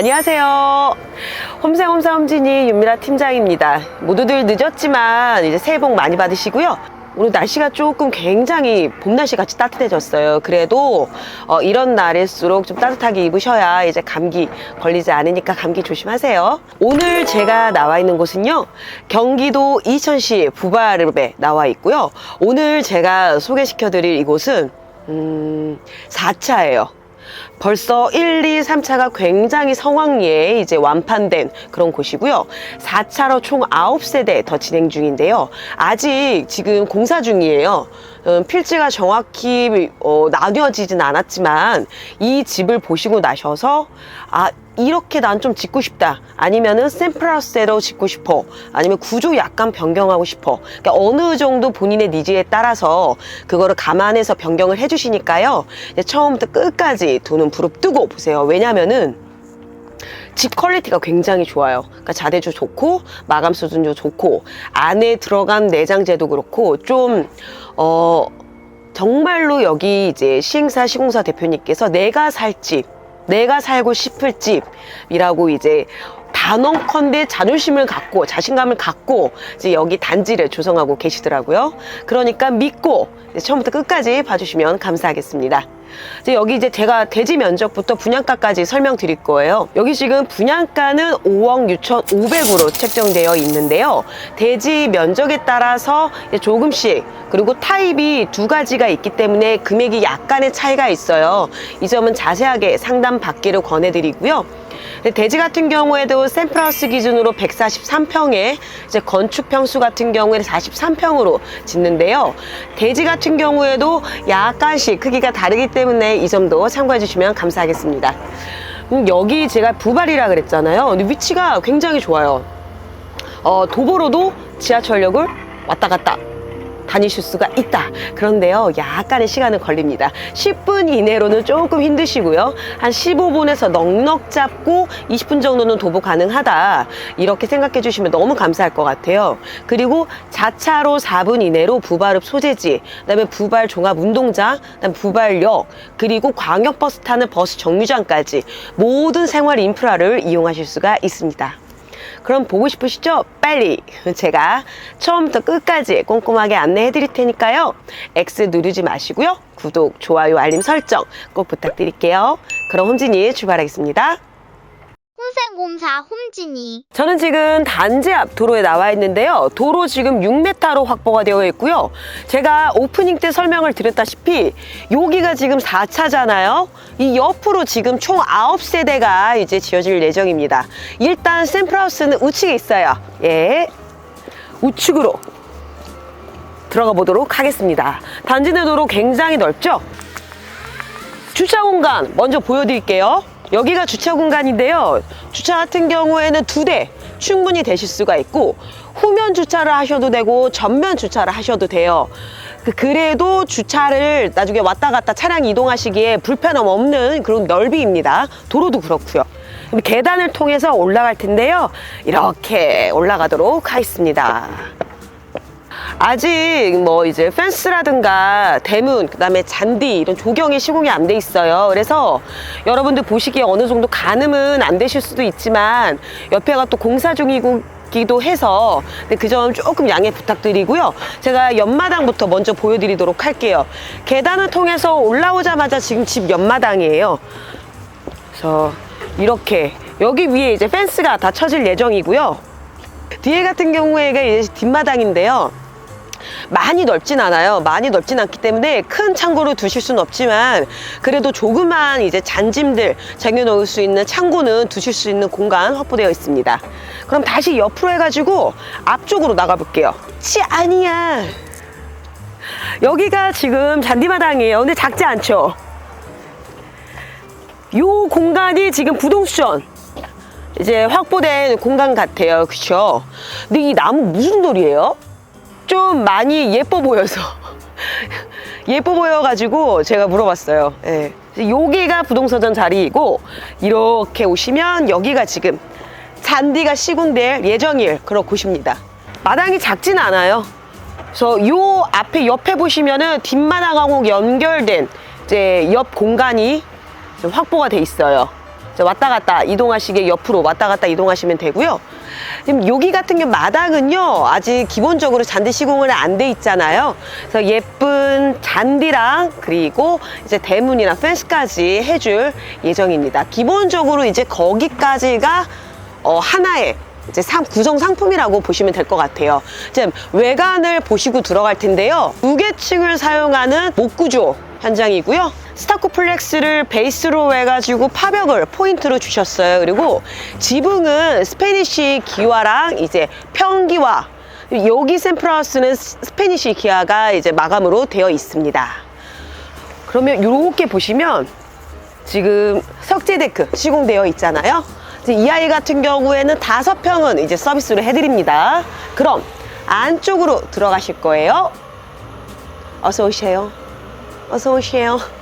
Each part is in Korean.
안녕하세요. 홈생홈사 홈진이 윤미라 팀장입니다. 모두들 늦었지만 이제 새해 복 많이 받으시고요. 오늘 날씨가 조금 굉장히 봄 날씨 같이 따뜻해졌어요. 그래도 어, 이런 날일수록 좀 따뜻하게 입으셔야 이제 감기 걸리지 않으니까 감기 조심하세요. 오늘 제가 나와 있는 곳은요. 경기도 이천시 부발읍에 나와 있고요. 오늘 제가 소개시켜 드릴 이곳은 음, 4차예요. 벌써 1, 2, 3차가 굉장히 성황리에 이제 완판된 그런 곳이고요. 4차로 총 9세대 더 진행 중인데요. 아직 지금 공사 중이에요. 음, 필지가 정확히 어, 나뉘어지진 않았지만 이 집을 보시고 나셔서 아 이렇게 난 좀 짓고 싶다 아니면은 샘플하우스대로 짓고 싶어 아니면 구조 약간 변경하고 싶어 그러니까 어느 정도 본인의 니즈에 따라서 그거를 감안해서 변경을 해주시니까요 처음부터 끝까지 두눈 부릅뜨고 보세요 왜냐면은 집 퀄리티가 굉장히 좋아요. 그러니까 자대주 좋고 마감 수준도 좋고 안에 들어간 내장재도 그렇고 좀 어. 정말로 여기 이제 시행사 시공사 대표님께서 내가 살 집, 내가 살고 싶을 집이라고 이제 단언컨대 자존심을 갖고 자신감을 갖고 이제 여기 단지를 조성하고 계시더라고요. 그러니까 믿고 처음부터 끝까지 봐주시면 감사하겠습니다. 이제 여기 이제 제가 대지 면적부터 분양가까지 설명드릴 거예요. 여기 지금 분양가는 5억 6천5백으로 책정되어 있는데요. 대지 면적에 따라서 조금씩 그리고 타입이 두 가지가 있기 때문에 금액이 약간의 차이가 있어요. 이 점은 자세하게 상담 받기를 권해드리고요. 근데 대지 같은 경우에도 샘플하우스 기준으로 143평에 이제 건축 평수 같은 경우에는 43평으로 짓는데요. 대지 같은 경우에도 약간씩 크기가 다르기 때문에 이 점도 참고해 주시면 감사하겠습니다. 음, 여기 제가 부발이라 그랬잖아요. 근데 위치가 굉장히 좋아요. 어, 도보로도 지하철역을 왔다 갔다 다니실 수가 있다. 그런데요, 약간의 시간은 걸립니다. 10분 이내로는 조금 힘드시고요. 한 15분에서 넉넉 잡고 20분 정도는 도보 가능하다. 이렇게 생각해 주시면 너무 감사할 것 같아요. 그리고 자차로 4분 이내로 부발읍 소재지, 그다음에 부발 종합 운동장, 그다음 부발역, 그리고 광역버스 타는 버스 정류장까지 모든 생활 인프라를 이용하실 수가 있습니다. 그럼 보고 싶으시죠? 빨리 제가 처음부터 끝까지 꼼꼼하게 안내해 드릴 테니까요. X 누르지 마시고요. 구독, 좋아요, 알림 설정 꼭 부탁드릴게요. 그럼 홈진이 출발하겠습니다. 홍생공사 홈진이 저는 지금 단지 앞 도로에 나와 있는데요. 도로 지금 6m로 확보가 되어 있고요. 제가 오프닝 때 설명을 드렸다시피 여기가 지금 4차잖아요. 이 옆으로 지금 총 9세대가 이제 지어질 예정입니다. 일단 샘플하우스는 우측에 있어요. 예. 우측으로 들어가 보도록 하겠습니다. 단지 내 도로 굉장히 넓죠? 주차 공간 먼저 보여드릴게요. 여기가 주차 공간인데요. 주차 같은 경우에는 두 대 충분히 되실 수가 있고 후면 주차를 하셔도 되고 전면 주차를 하셔도 돼요. 그- 그래도 주차를 나중에 왔다 갔다 차량 이동하시기에 불편함 없는 그런 넓이입니다. 도로도 그렇고요. 계단을 통해서 올라갈 텐데요. 이렇게 올라가도록 하겠습니다. 아직 뭐 이제 펜스라든가 대문 그다음에 잔디 이런 조경이 시공이 안 돼 있어요. 그래서 여러분들 보시기에 어느 정도 가늠은 안 되실 수도 있지만 옆에가 또 공사 중이고 기도 해서 그 점 조금 양해 부탁드리고요. 제가 옆마당부터 먼저 보여드리도록 할게요. 계단을 통해서 올라오자마자 지금 집 옆마당이에요. 그래서 이렇게 여기 위에 이제 펜스가 다 쳐질 예정이고요. 뒤에 같은 경우에가 이제 뒷마당인데요. 많이 넓진 않아요. 많이 넓진 않기 때문에 큰 창고를 두실 수는 없지만 그래도 조그만 이제 잔짐들 쟁여 놓을 수 있는 창고는 두실 수 있는 공간 확보되어 있습니다. 그럼 다시 옆으로 해가지고 앞쪽으로 나가 볼게요. 치 아니야. 여기가 지금 잔디마당이에요. 근데 작지 않죠? 요 공간이 지금 부동수전 이제 확보된 공간 같아요. 그쵸? 근데 이 나무 무슨 돌이에요? 좀 많이 예뻐 보여서 예뻐 보여가지고 제가 물어봤어요. 예. 여기가 부동서전 자리이고 이렇게 오시면 여기가 지금 잔디가 시공될 예정일 그런 곳입니다. 마당이 작진 않아요. 그래서 요 앞에 옆에 보시면은 뒷마당하고 연결된 이제 옆 공간이 좀 확보가 돼 있어요. 왔다 갔다 이동하시게 옆으로 왔다 갔다 이동하시면 되고요. 지금 여기 같은 경우 마당은요 아직 기본적으로 잔디 시공은 안돼 있잖아요. 그래서 예쁜 잔디랑 그리고 이제 대문이나 펜스까지 해줄 예정입니다. 기본적으로 이제 거기까지가 어, 하나의 이제 상, 구성 상품이라고 보시면 될 것 같아요. 지금 외관을 보시고 들어갈 텐데요. 무게층을 사용하는 목구조 현장이고요. 스타코 플렉스를 베이스로 해가지고 파벽을 포인트로 주셨어요. 그리고 지붕은 스페니쉬 기와랑 이제 평기와 여기 샘플하우스는 스페니쉬 기아가 이제 마감으로 되어 있습니다. 그러면 이렇게 보시면 지금 석재 데크 시공되어 있잖아요. 이 아이 같은 경우에는 다섯 평은 이제 서비스로 해드립니다. 그럼 안쪽으로 들어가실 거예요. 어서 오세요. 어서 오세요.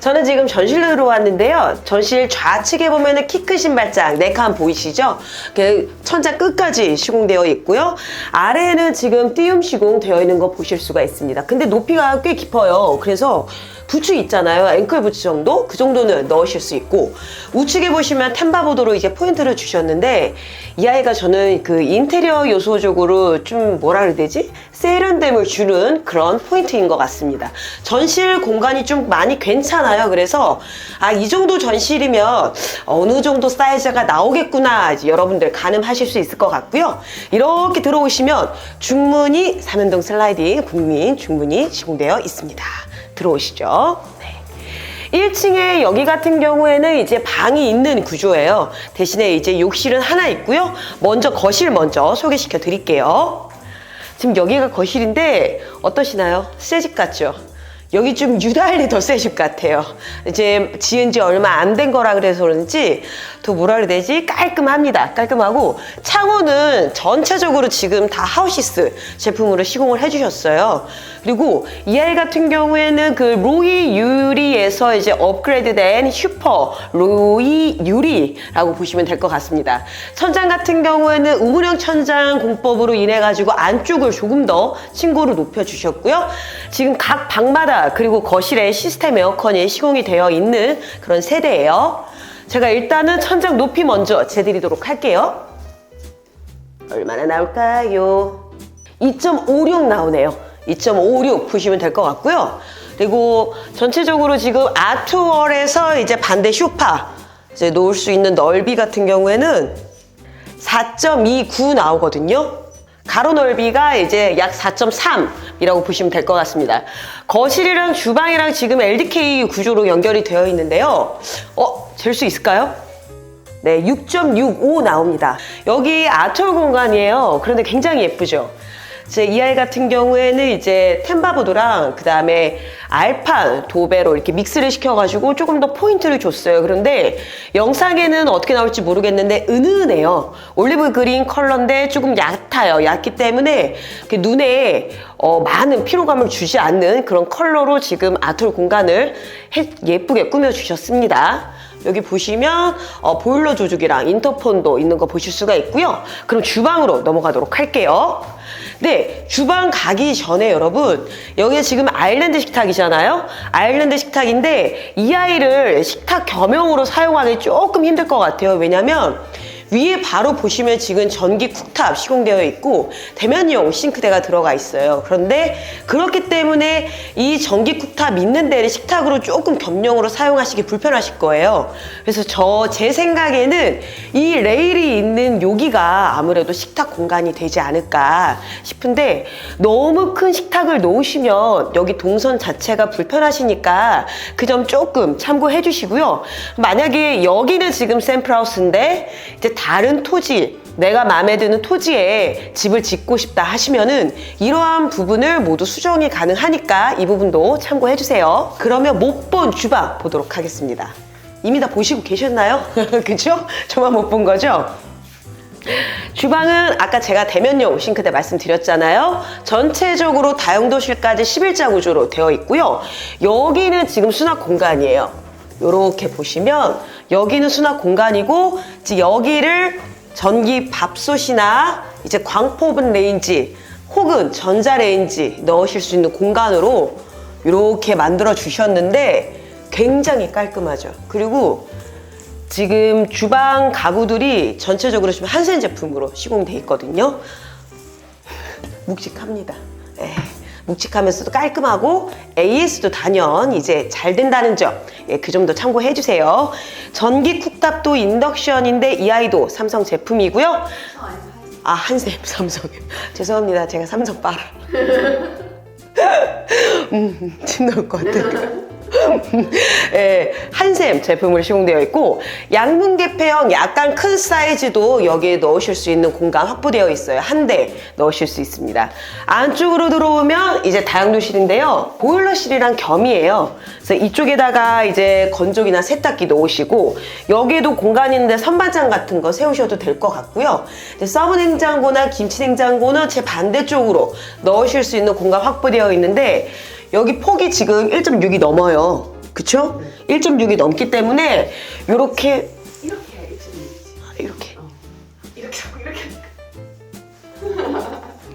저는 지금 전실로 들어왔는데요. 전실 좌측에 보면은 키 크신 발장 네 칸 보이시죠? 그 천장 끝까지 시공되어 있고요. 아래에는 지금 띄움 시공되어 있는 거 보실 수가 있습니다. 근데 높이가 꽤 깊어요. 그래서 부츠 있잖아요. 앵클 부츠 정도? 그 정도는 넣으실 수 있고 우측에 보시면 템바보드로 이제 포인트를 주셨는데 이 아이가 저는 그 인테리어 요소적으로 좀 뭐라 그래야 되지? 세련됨을 주는 그런 포인트인 것 같습니다. 전실 공간이 좀 많이 괜찮아요. 그래서 아 이 정도 전실이면 어느 정도 사이즈가 나오겠구나 여러분들 가늠하실 수 있을 것 같고요. 이렇게 들어오시면 중문이 삼연동 슬라이딩 국민 중문이 시공되어 있습니다. 들어오시죠. 네. 1층에 여기 같은 경우에는 이제 방이 있는 구조예요. 대신에 이제 욕실은 하나 있고요. 먼저 거실 먼저 소개시켜 드릴게요. 지금 여기가 거실인데 어떠시나요? 새 집 같죠? 여기 좀 유달리 더 새 집 같아요. 이제 지은 지 얼마 안 된 거라 그래서 그런지 더 뭐라 그래야 되지? 깔끔합니다. 깔끔하고 창호는 전체적으로 지금 다 하우시스 제품으로 시공을 해주셨어요. 그리고 이 아이 같은 경우에는 그 로이 유리에서 이제 업그레이드된 슈퍼 로이 유리라고 보시면 될 것 같습니다. 천장 같은 경우에는 우물형 천장 공법으로 인해 가지고 안쪽을 조금 더 층고를 높여 주셨고요. 지금 각 방마다 그리고 거실에 시스템 에어컨이 시공이 되어 있는 그런 세대예요. 제가 일단은 천장 높이 먼저 재드리도록 할게요. 얼마나 나올까요? 2.56 나오네요. 2.56 보시면 될 것 같고요. 그리고 전체적으로 지금 아트월에서 이제 반대 쇼파 이제 놓을 수 있는 넓이 같은 경우에는 4.29 나오거든요. 가로 넓이가 이제 약 4.3이라고 보시면 될 것 같습니다. 거실이랑 주방이랑 지금 LDK 구조로 연결이 되어 있는데요. 어, 잴 수 있을까요? 네, 6.65 나옵니다. 여기 아트홀 공간이에요. 그런데 굉장히 예쁘죠? 제 이 아이 같은 경우에는 이제 템바보드랑 그 다음에 알판 도배로 이렇게 믹스를 시켜가지고 조금 더 포인트를 줬어요. 그런데 영상에는 어떻게 나올지 모르겠는데 은은해요. 올리브 그린 컬러인데 조금 얕아요. 얕기 때문에 이렇게 눈에 어, 많은 피로감을 주지 않는 그런 컬러로 지금 아트홀 공간을 해- 예쁘게 꾸며주셨습니다. 여기 보시면 어, 보일러 조죽이랑 인터폰도 있는 거 보실 수가 있고요. 그럼 주방으로 넘어가도록 할게요. 네, 주방 가기 전에 여러분 여기 지금 아일랜드 식탁이잖아요. 아일랜드 식탁인데 이 아이를 식탁 겸용으로 사용하기 조금 힘들 것 같아요. 왜냐면 위에 바로 보시면 지금 전기 쿡탑 시공되어 있고 대면용 싱크대가 들어가 있어요. 그런데 그렇기 때문에 이 전기 쿡탑 있는 데를 식탁으로 조금 겸용으로 사용하시기 불편하실 거예요. 그래서 저 제 생각에는 이 레일이 있는 여기가 아무래도 식탁 공간이 되지 않을까 싶은데 너무 큰 식탁을 놓으시면 여기 동선 자체가 불편하시니까 그 점 조금 참고해 주시고요. 만약에 여기는 지금 샘플하우스인데 이제 다른 토지 내가 마음에 드는 토지에 집을 짓고 싶다 하시면은 이러한 부분을 모두 수정이 가능하니까 이 부분도 참고해 주세요. 그러면 못 본 주방 보도록 하겠습니다. 이미 다 보시고 계셨나요? 그죠? 저만 못 본 거죠? 주방은 아까 제가 대면용 싱크대 말씀드렸잖아요. 전체적으로 다용도실까지 11자 구조로 되어 있고요. 여기는 지금 수납 공간이에요. 이렇게 보시면 여기는 수납 공간이고 이제 여기를 전기 밥솥이나 이제 광포분 레인지 혹은 전자레인지 넣으실 수 있는 공간으로 이렇게 만들어 주셨는데 굉장히 깔끔하죠. 그리고 지금 주방 가구들이 전체적으로 지금 한센 제품으로 시공돼 있거든요. 묵직합니다. 예, 묵직하면서도 깔끔하고 AS도 단연 이제 잘 된다는 점, 예, 그 점도 참고해 주세요. 전기 쿡탑도 인덕션인데 이 아이도 삼성 제품이고요. 아 한샘 삼성 죄송합니다 제가 삼성 빨아 음, 침 나올 것 같아요 예, 한샘 제품으로 시공되어 있고 양문 개폐형 약간 큰 사이즈도 여기에 넣으실 수 있는 공간 확보되어 있어요. 한 대 넣으실 수 있습니다. 안쪽으로 들어오면 이제 다용도실인데요. 보일러실이랑 겸이에요. 그래서 이쪽에다가 이제 건조기나 세탁기 놓으시고 여기에도 공간 있는데 선반장 같은 거 세우셔도 될 것 같고요. 서브 냉장고나 김치 냉장고는 제 반대쪽으로 넣으실 수 있는 공간 확보되어 있는데 여기 폭이 지금 1.6이 넘어요. 그쵸? 1.6이 넘기 때문에 요렇게 이렇게 이렇게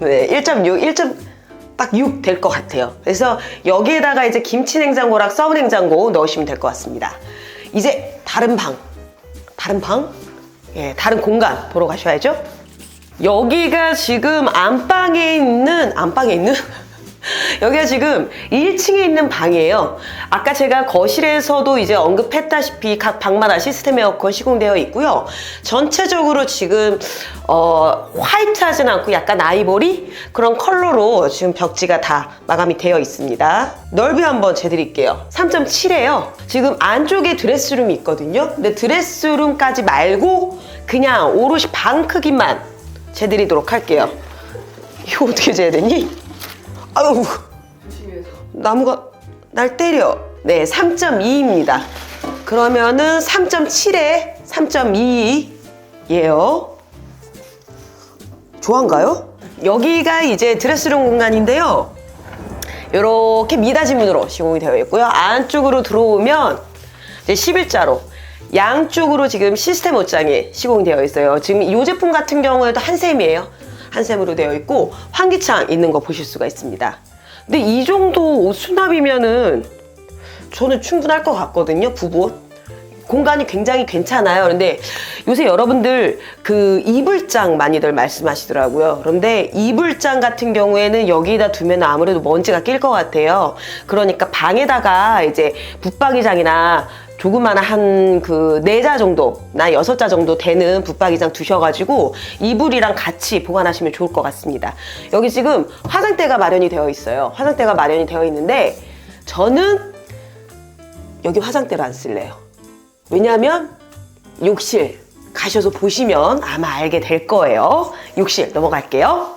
네, 1.6, 1. 딱6 될 것 같아요. 그래서 여기에다가 이제 김치 냉장고랑 서브 냉장고 넣으시면 될 것 같습니다. 이제 다른 방, 다른 방, 예, 다른 공간 보러 가셔야죠. 여기가 지금 안방에 있는 안방에 있는 여기가 지금 1층에 있는 방이에요. 아까 제가 거실에서도 이제 언급했다시피 각 방마다 시스템 에어컨 시공되어 있고요. 전체적으로 지금 어, 화이트하진 않고 약간 아이보리 그런 컬러로 지금 벽지가 다 마감이 되어 있습니다. 넓이 한번 재드릴게요. 3.7이에요. 지금 안쪽에 드레스룸이 있거든요. 근데 드레스룸까지 말고 그냥 오롯이 방 크기만 재드리도록 할게요. 이거 어떻게 재야 되니? 아유, 나무가 날 때려. 네, 3.2입니다. 그러면은 3.7에 3.2예요. 좋아한가요? 여기가 이제 드레스룸 공간인데요. 이렇게 미닫이 문으로 시공이 되어 있고요. 안쪽으로 들어오면 이제 11자로 양쪽으로 지금 시스템 옷장이 시공되어 있어요. 지금 이 제품 같은 경우에도 한샘이에요. 한샘으로 되어 있고 환기창 있는 거 보실 수가 있습니다. 근데 이 정도 옷 수납이면은 저는 충분할 것 같거든요. 부부옷. 공간이 굉장히 괜찮아요. 그런데 요새 여러분들 그 이불장 많이들 말씀하시더라고요. 그런데 이불장 같은 경우에는 여기다 두면 아무래도 먼지가 낄 것 같아요. 그러니까 방에다가 이제 붙박이장이나 조그마한 한그네자 정도나 여섯 자 정도 되는 붙박이장 두셔가지고 이불이랑 같이 보관하시면 좋을 것 같습니다. 여기 지금 화장대가 마련이 되어 있어요. 화장대가 마련이 되어 있는데 저는 여기 화장대를 안 쓸래요. 왜냐하면 욕실 가셔서 보시면 아마 알게 될 거예요. 욕실 넘어갈게요.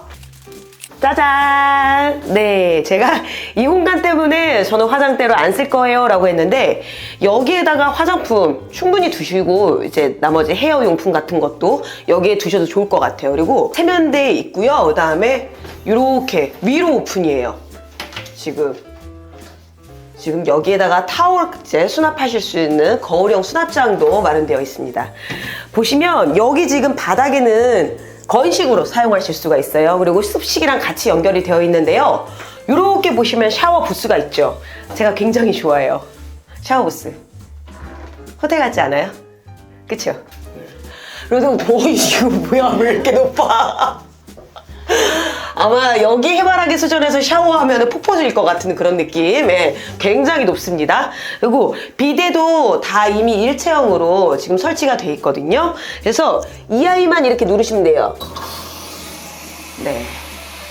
짜잔! 네, 제가 이 공간 때문에 저는 화장대를 안쓸 거예요 라고 했는데 여기에다가 화장품 충분히 두시고 이제 나머지 헤어 용품 같은 것도 여기에 두셔도 좋을 것 같아요. 그리고 세면대 있고요. 그 다음에 이렇게 위로 오픈이에요. 지금 지금 여기에다가 타월 이제 수납하실 수 있는 거울형 수납장도 마련되어 있습니다. 보시면 여기 지금 바닥에는 건식으로 사용하실 수가 있어요. 그리고 습식이랑 같이 연결이 되어 있는데요. 이렇게 보시면 샤워 부스가 있죠. 제가 굉장히 좋아해요. 샤워 부스. 호텔 같지 않아요? 그쵸? 그래서 뭐 이거 뭐야 왜 이렇게 높아? 아마 여기 해바라기 수준에서 샤워하면 폭 퍼질 것 같은 그런 느낌. 예, 굉장히 높습니다. 그리고 비데도 다 이미 일체형으로 지금 설치가 돼 있거든요. 그래서 이 아이만 이렇게 누르시면 돼요. 네.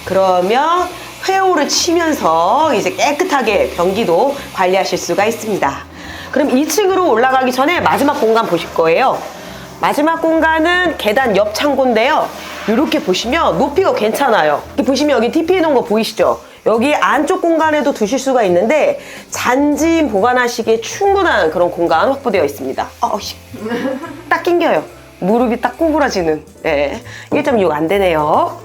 그러면 회오를 치면서 이제 깨끗하게 변기도 관리하실 수가 있습니다. 그럼 2층으로 올라가기 전에 마지막 공간 보실 거예요. 마지막 공간은 계단 옆 창고인데요. 이렇게 보시면 높이가 괜찮아요. 이렇게 보시면 여기 TP 해 놓은 거 보이시죠? 여기 안쪽 공간에도 두실 수가 있는데 잔짐 보관하시기에 충분한 그런 공간 확보되어 있습니다. 어, 씨. 딱 낑겨요. 무릎이 딱 구부러지는. 네. 1.6 안 되네요.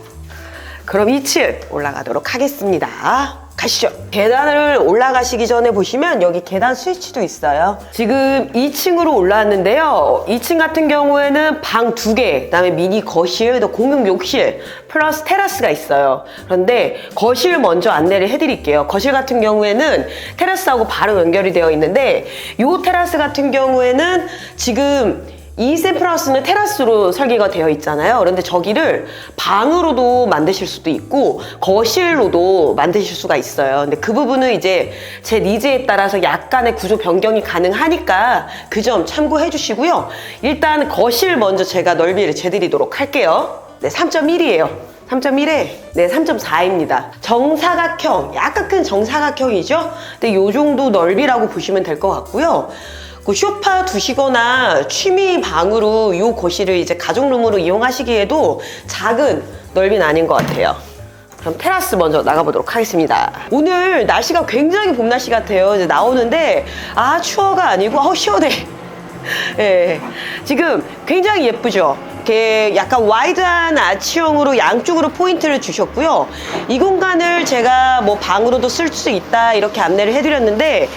그럼 2층 올라가도록 하겠습니다. 가시죠. 계단을 올라가시기 전에 보시면 여기 계단 스위치도 있어요. 지금 2층으로 올라왔는데요. 2층 같은 경우에는 방 두 개, 그다음에 미니 거실, 또 공용 욕실, 플러스 테라스가 있어요. 그런데 거실 먼저 안내를 해드릴게요. 거실 같은 경우에는 테라스하고 바로 연결이 되어 있는데 이 테라스 같은 경우에는 지금 이 샘플하우스는 테라스로 설계가 되어 있잖아요. 그런데 저기를 방으로도 만드실 수도 있고 거실로도 만드실 수가 있어요. 근데 그 부분은 이제 제 니즈에 따라서 약간의 구조 변경이 가능하니까 그 점 참고해 주시고요. 일단 거실 먼저 제가 넓이를 재드리도록 할게요. 네, 3.1이에요. 3.1에 네 3.4입니다. 정사각형, 약간 큰 정사각형이죠. 근데 요 정도 넓이라고 보시면 될 것 같고요. 그 쇼파 두시거나 취미 방으로 이 거실을 이제 가족룸으로 이용하시기에도 작은 넓이는 아닌 것 같아요. 그럼 테라스 먼저 나가보도록 하겠습니다. 오늘 날씨가 굉장히 봄 날씨 같아요. 이제 나오는데 아 추워가 아니고 어 시원해. 예, 지금 굉장히 예쁘죠? 이렇게 약간 와이드한 아치형으로 양쪽으로 포인트를 주셨고요. 이 공간을 제가 뭐 방으로도 쓸 수 있다 이렇게 안내를 해드렸는데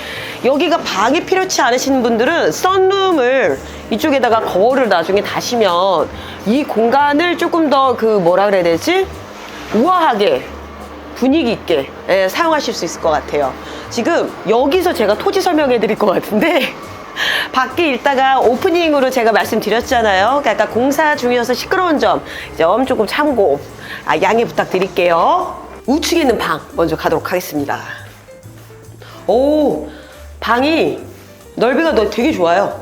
여기가 방이 필요치 않으신 분들은 썬룸을 이쪽에다가 거울을 나중에 다시면 이 공간을 조금 더 그 뭐라 그래야 되지? 우아하게 분위기 있게 예, 사용하실 수 있을 것 같아요. 지금 여기서 제가 토지 설명해 드릴 것 같은데 밖에 있다가 오프닝으로 제가 말씀드렸잖아요. 그러니까 공사 중이어서 시끄러운 점, 점 조금 참고 아, 양해 부탁드릴게요. 우측에 있는 방 먼저 가도록 하겠습니다. 오, 방이 넓이가 너- 되게 좋아요.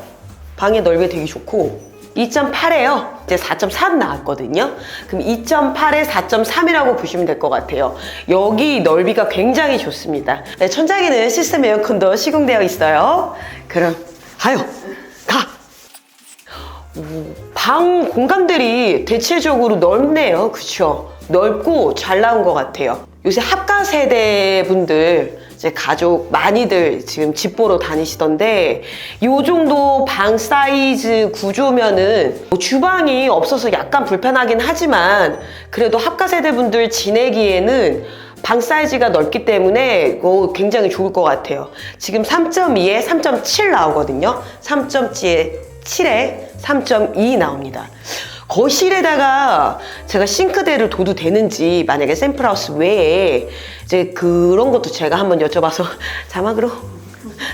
방의 넓이 되게 좋고 2.8에요. 이제 4.3 나왔거든요. 그럼 2.8에 4.3이라고 보시면 될 것 같아요. 여기 넓이가 굉장히 좋습니다. 네, 천장에는 시스템 에어컨도 시공되어 있어요. 그럼 가요. 가. 방 공간들이 대체적으로 넓네요. 그쵸? 넓고 잘 나온 것 같아요. 요새 합가 세대 분들, 이제 가족 많이들 지금 집 보러 다니시던데, 요 정도 방 사이즈 구조면은 뭐 주방이 없어서 약간 불편하긴 하지만, 그래도 합가 세대 분들 지내기에는 방 사이즈가 넓기 때문에 이거 굉장히 좋을 것 같아요. 지금 3.2에 3.7 나오거든요. 3.7에 3.2 나옵니다. 거실에다가 제가 싱크대를 둬도 되는지 만약에 샘플하우스 외에 이제 그런 것도 제가 한번 여쭤봐서 자막으로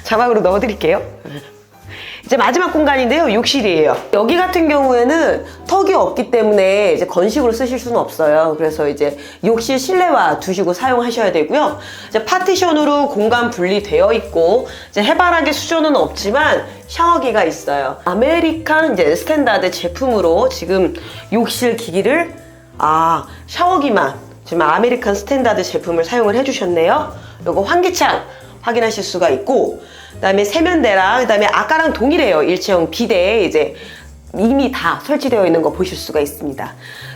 자막으로 넣어드릴게요. 이제 마지막 공간인데요. 욕실이에요. 여기 같은 경우에는 턱이 없기 때문에 이제 건식으로 쓰실 수는 없어요. 그래서 이제 욕실 실내화 두시고 사용하셔야 되고요. 이제 파티션으로 공간 분리되어 있고 이제 해바라기 수조는 없지만 샤워기가 있어요. 아메리칸 이제 스탠다드 제품으로 지금 욕실 기기를 아 샤워기만 지금 아메리칸 스탠다드 제품을 사용을 해주셨네요. 요거 환기창 확인하실 수가 있고 그다음에 세면대랑 그다음에 아까랑 동일해요 일체형 비대 이제 이미 다 설치되어 있는 거 보실 수가 있습니다.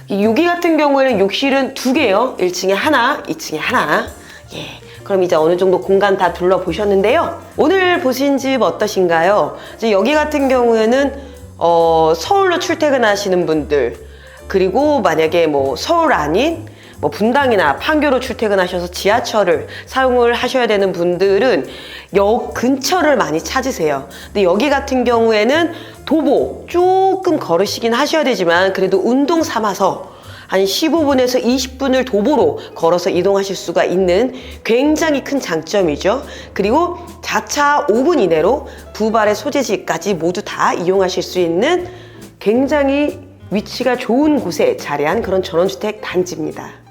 이 여기 같은 경우에는 욕실은 두 개요. 1층에 하나, 2층에 하나. 예. 그럼 이제 어느 정도 공간 다 둘러보셨는데요. 오늘 보신 집 어떠신가요? 이제 여기 같은 경우에는 어, 서울로 출퇴근하시는 분들 그리고 만약에 뭐 서울 아닌 뭐 분당이나 판교로 출퇴근하셔서 지하철을 사용을 하셔야 되는 분들은 역 근처를 많이 찾으세요. 근데 여기 같은 경우에는 도보 조금 걸으시긴 하셔야 되지만 그래도 운동 삼아서 한 15분에서 20분을 도보로 걸어서 이동하실 수가 있는 굉장히 큰 장점이죠. 그리고 자차 5분 이내로 부발의 소재지까지 모두 다 이용하실 수 있는 굉장히 위치가 좋은 곳에 자리한 그런 전원주택 단지입니다.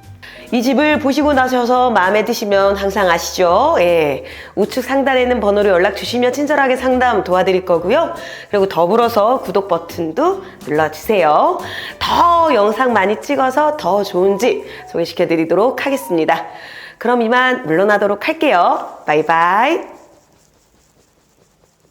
이 집을 보시고 나셔서 마음에 드시면 항상 아시죠? 예. 우측 상단에 있는 번호로 연락 주시면 친절하게 상담 도와드릴 거고요. 그리고 더불어서 구독 버튼도 눌러주세요. 더 영상 많이 찍어서 더 좋은 집 소개시켜 드리도록 하겠습니다. 그럼 이만 물러나도록 할게요. 바이바이.